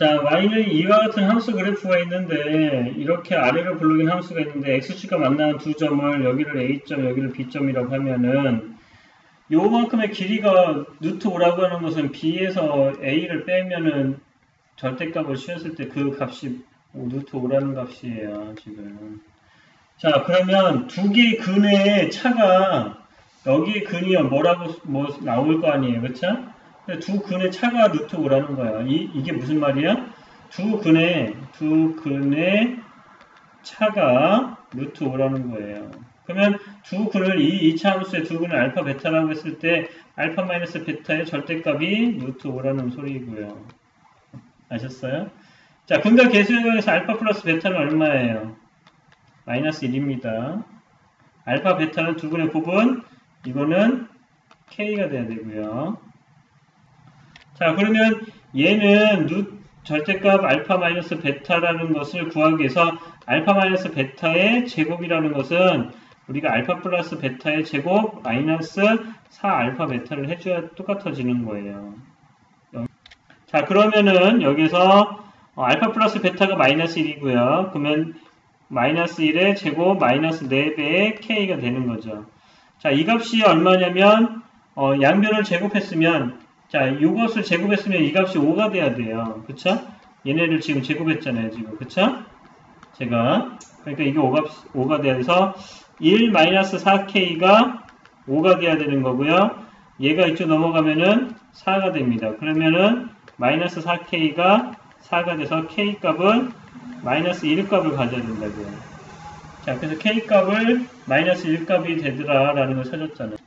자, y는 이와 같은 함수 그래프가 있는데 이렇게 아래로 불러긴 함수가 있는데 x축과 만나는 두 점을 여기를 a점, 여기를 b점이라고 하면은 요만큼의 길이가 루트 오라고 하는 것은 b에서 a를 빼면은 절대값을 취했을 때 그 값이 루트 오라는 값이에요, 지금. 자, 그러면 두 개의 근의 차가 여기 근이 뭐라고 뭐 나올 거 아니에요, 그쵸? 두 근의 차가 루트 오라는 거야. 이, 이게 무슨 말이야? 두 근의, 두 근의 차가 루트 오라는 거예요. 그러면 두 근을 이 2차 함수의 두 근을 알파 베타라고 했을 때 알파 마이너스 베타의 절대값이 루트 오라는 소리고요. 아셨어요? 자, 근과 계수의 관계에서 알파 플러스 베타는 얼마예요? 마이너스 1입니다. 알파 베타는 두 근의 곱은 이거는 k가 돼야 되고요. 자, 그러면 얘는 누, 절대값 알파 마이너스 베타라는 것을 구하기 위해서 알파 마이너스 베타의 제곱이라는 것은 우리가 알파 플러스 베타의 제곱 마이너스 4 알파 베타를 해줘야 똑같아지는 거예요. 자, 그러면은 여기서 어, 알파 플러스 베타가 마이너스 1이고요. 그러면 마이너스 1의 제곱 마이너스 4배의 k가 되는 거죠. 자, 이 값이 얼마냐면 어, 양변을 제곱했으면 자, 이것을 제곱했으면 이 값이 5가 돼야 돼요. 그쵸? 얘네를 지금 제곱했잖아요. 지금. 그쵸? 제가. 그러니까 이게 5가, 5가 돼서 1-4k가 5가 돼야 되는 거고요. 얘가 이쪽 넘어가면은 4가 됩니다. 그러면은 마이너스 4k가 4가 돼서 k값은 마이너스 1값을 가져야 된다고요. 자, 그래서 k값을 마이너스 1값이 되더라 라는 걸 찾았잖아요.